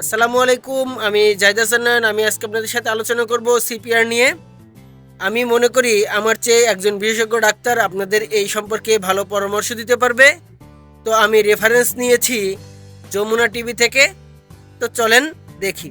আসসালামু আলাইকুম, আমি জাহিদ হাসান আমি আজকে আপনাদের সাথে আলোচনা করব সিপিআর নিয়ে। আমি মনে করি আমার চেয়ে একজন বিশেষজ্ঞ ডাক্তার আপনাদের এই সম্পর্কে ভালো পরামর্শ দিতে পারবে। তো আমি রেফারেন্স নিয়েছি যমুনা টিভি থেকে। তো চলেন দেখি।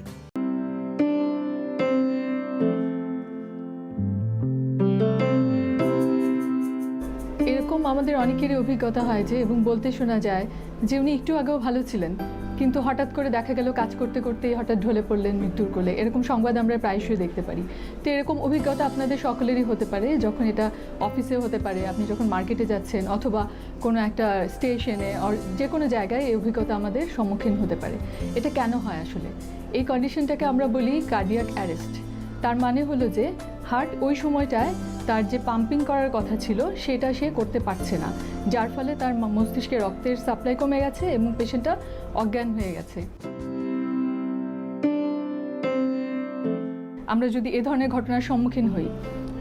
এরকম আমাদের অনেকেরই অভিজ্ঞতা হয় যে এবং বলতে শোনা যায় যে উনি একটু আগেও ভালো ছিলেন। কিন্তু হঠাৎ করে দেখা গেল কাজ করতে করতেই হঠাৎ ঢলে পড়লেন মৃত্যুর কোলে। এরকম সংবাদ আমরা প্রায়শই দেখতে পারি। তো এরকম অভিজ্ঞতা আপনাদের সকলেরই হতে পারে যখন এটা অফিসে হতে পারে। আপনি যখন মার্কেটে যাচ্ছেন অথবা কোনো একটা স্টেশনে অর যে কোনো জায়গায় এই অভিজ্ঞতা আমাদের সম্মুখীন হতে পারে। এটা কেন হয় আসলে? এই কন্ডিশনটাকে আমরা বলি কার্ডিয়াক অ্যারেস্ট তার মানে হলো যে হার্ট ওই সময়টায় তার যে পাম্পিং করার কথা ছিল, সেটা সে করতে পারছে না। যার ফলে তার মস্তিষ্কে রক্তের সাপ্লাই কমে গেছে এবং পেশেন্টটা অজ্ঞান হয়ে গেছে। আমরা যদি এ ধরনের ঘটনার সম্মুখীন হই,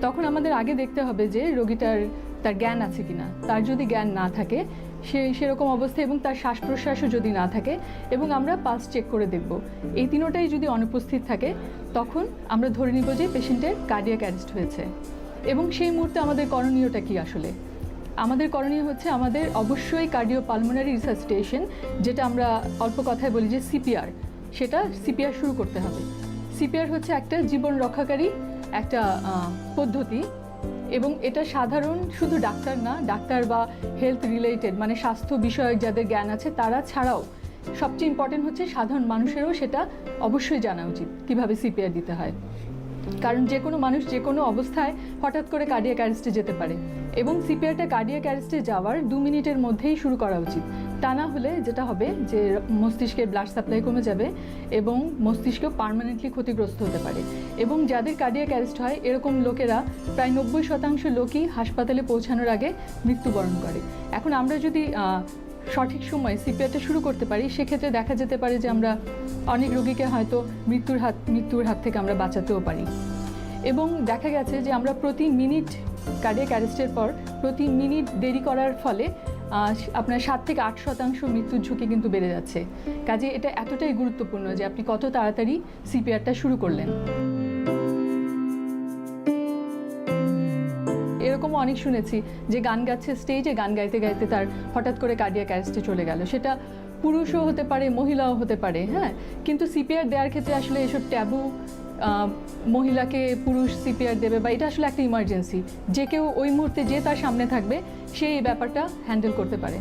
তখন আমাদের আগে দেখতে হবে যে রোগীটার তার জ্ঞান আছে কিনা। তার যদি জ্ঞান না থাকে, সে সেরকম অবস্থা এবং তার শ্বাস প্রশ্বাসও যদি না থাকে এবং আমরা পালস চেক করে দেখব। এই তিনোটাই যদি অনুপস্থিত থাকে, তখন আমরা ধরে নিব যে পেশেন্টের কার্ডিয়াক অ্যারেস্ট হয়েছে। এবং সেই মুহূর্তে আমাদের করণীয়টা কি আসলে? আমাদের করণীয় হচ্ছে আমাদের অবশ্যই কার্ডিও পালমোনারি রিসাসিটেশন যেটা আমরা অল্প কথায় বলি যে সিপিআর, সেটা সিপিআর শুরু করতে হবে। সিপিআর হচ্ছে একটা জীবন রক্ষাকারী একটা পদ্ধতি এবং এটা সাধারণ শুধু ডাক্তার না, ডাক্তার বা হেলথ রিলেটেড মানে স্বাস্থ্য বিষয়ক যাদের জ্ঞান আছে, তারা ছাড়াও সবচেয়ে ইম্পর্টেন্ট হচ্ছে সাধারণ মানুষেরও সেটা অবশ্যই জানা উচিত, কীভাবে সিপিআর দিতে হয়। কারণ যে কোনো মানুষ যে কোনো অবস্থায় হঠাৎ করে কার্ডিয়াক অ্যারেস্টে যেতে পারে। এবং সিপিআরটা কার্ডিয়াক অ্যারেস্টে যাওয়ার দু মিনিটের মধ্যেই শুরু করা উচিত। তা না হলে যেটা হবে যে মস্তিষ্কের ব্লাড সাপ্লাই কমে যাবে এবং মস্তিষ্ক পার্মানেন্টলি ক্ষতিগ্রস্ত হতে পারে। এবং যাদের কার্ডিয়াক অ্যারেস্ট হয়, এরকম লোকেরা প্রায় নব্বই শতাংশ লোকই হাসপাতালে পৌঁছানোর আগে মৃত্যুবরণ করে। এখন আমরা যদি সঠিক সময়ে সিপিআরটা শুরু করতে পারি, সেক্ষেত্রে দেখা যেতে পারে যে আমরা অনেক রোগীকে হয়তো মৃত্যুর হাত মৃত্যুর হাত থেকে আমরা বাঁচাতেও পারি। এবং দেখা গেছে যে আমরা প্রতি মিনিট কার্ডিয়াক অ্যারেস্টের পর প্রতি মিনিট দেরি করার ফলে আপনার সাত থেকে আট শতাংশ মৃত্যুর ঝুঁকি কিন্তু বেড়ে যাচ্ছে। কাজে এটা এতটাই গুরুত্বপূর্ণ যে আপনি কত তাড়াতাড়ি সিপিআরটা শুরু করলেন। এরকমও অনেক শুনেছি যে গান গাচ্ছে স্টেজে গান গাইতে গাইতে তার হঠাৎ করে কার্ডিয়াক অ্যারেস্টে চলে গেল। সেটা পুরুষও হতে পারে, মহিলাও হতে পারে হ্যাঁ? কিন্তু সিপিআর দেওয়ার ক্ষেত্রে আসলে এসব ট্যাবু মহিলাকে পুরুষ সিপিআর দেবে বা এটা আসলে একটা ইমার্জেন্সি যে কেউ ওই মুহূর্তে যে তার সামনে থাকবে, সে এই ব্যাপারটা হ্যান্ডেল করতে পারে।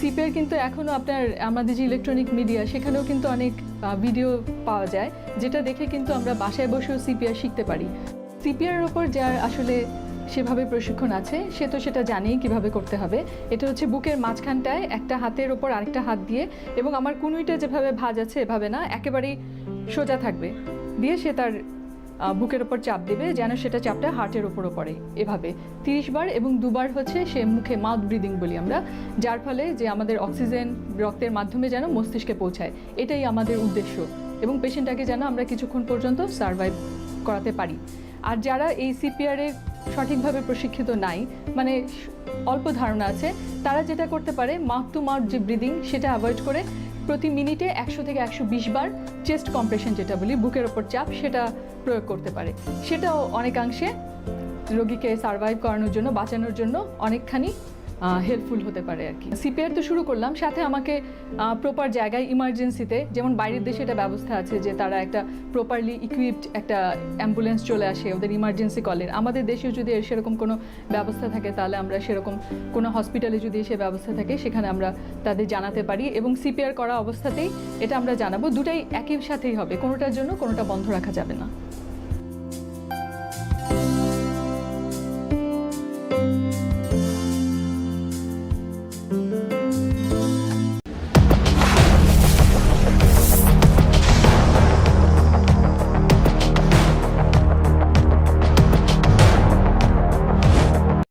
সিপিআর কিন্তু এখনও আপনার, আমাদের যে ইলেকট্রনিক মিডিয়া সেখানেও কিন্তু অনেক ভিডিও পাওয়া যায়, যেটা দেখে কিন্তু আমরা বাসায় বসেও সিপিআর শিখতে পারি। সিপিআর ওপর যার আসলে সেভাবে প্রশিক্ষণ আছে, সে তো সেটা জানেই কীভাবে করতে হবে। এটা হচ্ছে বুকের মাঝখানটায় একটা হাতের ওপর আরেকটা হাত দিয়ে এবং আমার কুনুইটা যেভাবে ভাজ আছে এভাবে না, একেবারেই সোজা থাকবে। দিয়ে সে তার বুকের ওপর চাপ দেবে যেন সেটা চাপটা হার্টের ওপরও পড়ে এভাবে। তিরিশ বার এবং দুবার হচ্ছে সে মুখে মাউথ ব্রিদিং বলি আমরা, যার ফলে যে আমাদের অক্সিজেন রক্তের মাধ্যমে যেন মস্তিষ্কে পৌঁছায়। এটাই আমাদের উদ্দেশ্য এবং পেশেন্টটাকে যেন আমরা কিছুক্ষণ পর্যন্ত সার্ভাইভ করাতে পারি। আর যারা এই সিপিআরে সঠিকভাবে প্রশিক্ষিত নাই। মানে অল্প ধারণা আছে। তারা যেটা করতে পারে মাউথ টু মাউথ যে ব্রিদিং সেটা অ্যাভয়েড করে প্রতি মিনিটে একশো থেকে একশো বিশ বার চেস্ট কম্প্রেশন যেটা বলি, বুকের ওপর চাপ, সেটা প্রয়োগ করতে পারে। সেটাও অনেকাংশে রোগীকে সার্ভাইভ করানোর জন্য, বাঁচানোর জন্য অনেকখানি হেল্পফুল হতে পারে আর কি। সিপিআর তো শুরু করলাম, সাথে আমাকে প্রপার জায়গায় ইমার্জেন্সিতে যেমন বাইরের দেশে এটা ব্যবস্থা আছে যে তারা একটা প্রপারলি ইকুইপড একটা অ্যাম্বুলেন্স চলে আসে, ওদের ইমার্জেন্সি কলের আমাদের দেশেও যদি সেরকম কোনো ব্যবস্থা থাকে, তাহলে আমরা সেরকম কোনো হসপিটালে যদি সে ব্যবস্থা থাকে, সেখানে আমরা তাদের জানাতে পারি। এবং সিপিআর করা অবস্থাতেই এটা আমরা জানাব, দুটাই একই সাথেই হবে, কোনোটার জন্য কোনোটা বন্ধ রাখা যাবে না।